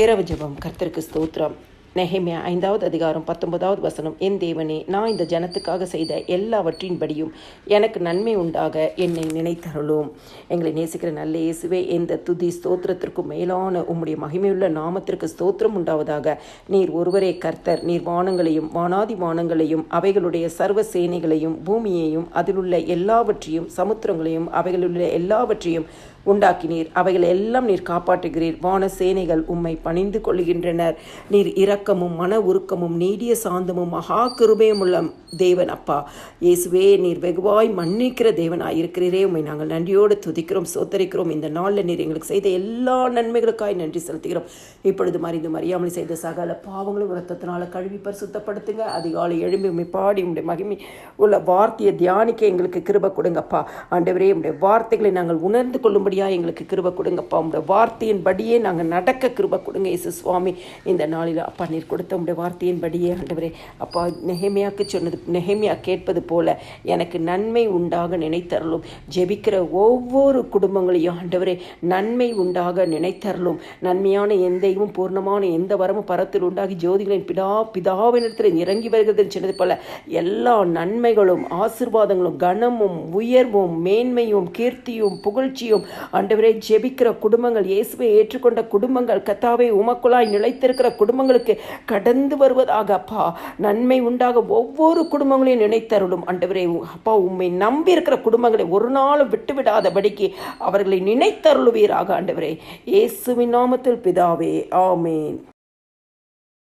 இரவு ஜபம். கர்த்தருக்கு ஸ்தோத்திரம். நெஹெமியா ஐந்தாவது அதிகாரம் பத்தொன்பதாவது வசனம். என் தேவனே நான் இந்த ஜனத்துக்காக செய்த எல்லாவற்றின்படியும் எனக்கு நன்மை உண்டாக என்னை நினைத்தருளும். எங்களை நேசிக்கிற நல்ல இயேசுவே இந்த துதி ஸ்தோத்திரத்திற்கும் மேலான உம்முடைய மகிமையுள்ள நாமத்திற்கு ஸ்தோத்திரம் உண்டாவதாக. நீர் ஒருவரே கர்த்தர். நீர் வானங்களையும் வானாதி வானங்களையும் அவைகளுடைய சர்வ சேனைகளையும் பூமியையும் அதிலுள்ள எல்லாவற்றையும் சமுத்திரங்களையும் அவைகளுள்ள எல்லாவற்றையும் உண்டாக்கினீர். அவைகள் எல்லாம் நீர் காப்பாற்றுகிறீர். வான சேனைகள் உம்மை பணிந்து கொள்கின்றனர் நீர் இரக்கமும் மன உருக்கமும் நீடிய சாந்தமும் மகா கிருபையுமுள்ள தேவன் அப்பா. இயேசுவே நீர் வெகுவாய் மன்னிக்கிற தேவனாய் இருக்கிறீரே உம்மை நாங்கள் நன்றியோடு துதிக்கிறோம் சோத்தரிக்கிறோம் இந்த நாளில் நீர் எங்களுக்கு செய்த எல்லா நன்மைகளுக்காய் நன்றி செலுத்துகிறோம். இப்பொழுது மறைந்து மறியாமல் செய்த சகல பாவங்களும் ரத்தத்தினால கழுவி பரிசுத்தப்படுத்துங்க. அதிகாலை எழும்பி உண்மை பாடி உம்முடைய மகிமை உள்ள வார்த்தையை தியானிக்க எங்களுக்கு கிருப கொடுங்கப்பா. ஆண்டவரே உடைய வார்த்தைகளை நாங்கள் உணர்ந்து கொள்ளும்படி கொள்ளும்படியா எங்களுக்கு கிருப கொடுங்கப்பா. உங்களுடைய வார்த்தையின்படியே நாங்கள் நடக்க கிருப கொடுங்க இயேசு சுவாமி. இந்த நாளில் அப்பா நீர் கொடுத்த உங்களுடைய வார்த்தையின்படியே ஆண்டவரே. அப்பா நெஹேமியாக்கு சொன்னது நெஹேமியா கேட்பது போல எனக்கு நன்மை உண்டாக நினைத்தரலும் ஜெபிக்கிற ஒவ்வொரு குடும்பங்களையும் ஆண்டவரே நன்மை உண்டாக நினைத்தரலும் நன்மையான எந்தையும் பூர்ணமான எந்த வரமும் பரத்தில் உண்டாகி ஜோதிகளின் பிதா பிதாவினிடத்தில் இறங்கி வருகிறது சொன்னது போல எல்லா நன்மைகளும் ஆசிர்வாதங்களும் கனமும் உயர்வும் மேன்மையும் கீர்த்தியும் புகழ்ச்சியும் ஆண்டவரே ஜெபிக்கிற குடும்பங்கள் இயேசுவை ஏற்றுக்கொண்ட குடும்பங்கள் கத்தாவை உமக்குழாய் நிலைத்திருக்கிற குடும்பங்களுக்கு கடந்து வருவதாக அப்பா. நன்மை உண்டாக ஒவ்வொரு குடும்பங்களையும் நினைத்தருளும். ஆண்டவரே அப்பா உம்மை நம்பி இருக்கிற குடும்பங்களை ஒரு நாளும் விட்டுவிடாதபடிக்கு அவர்களை நினைத்தருளுவீராக ஆண்டவரே. இயேசுவின் நாமத்தில் பிதாவே ஆமேன்.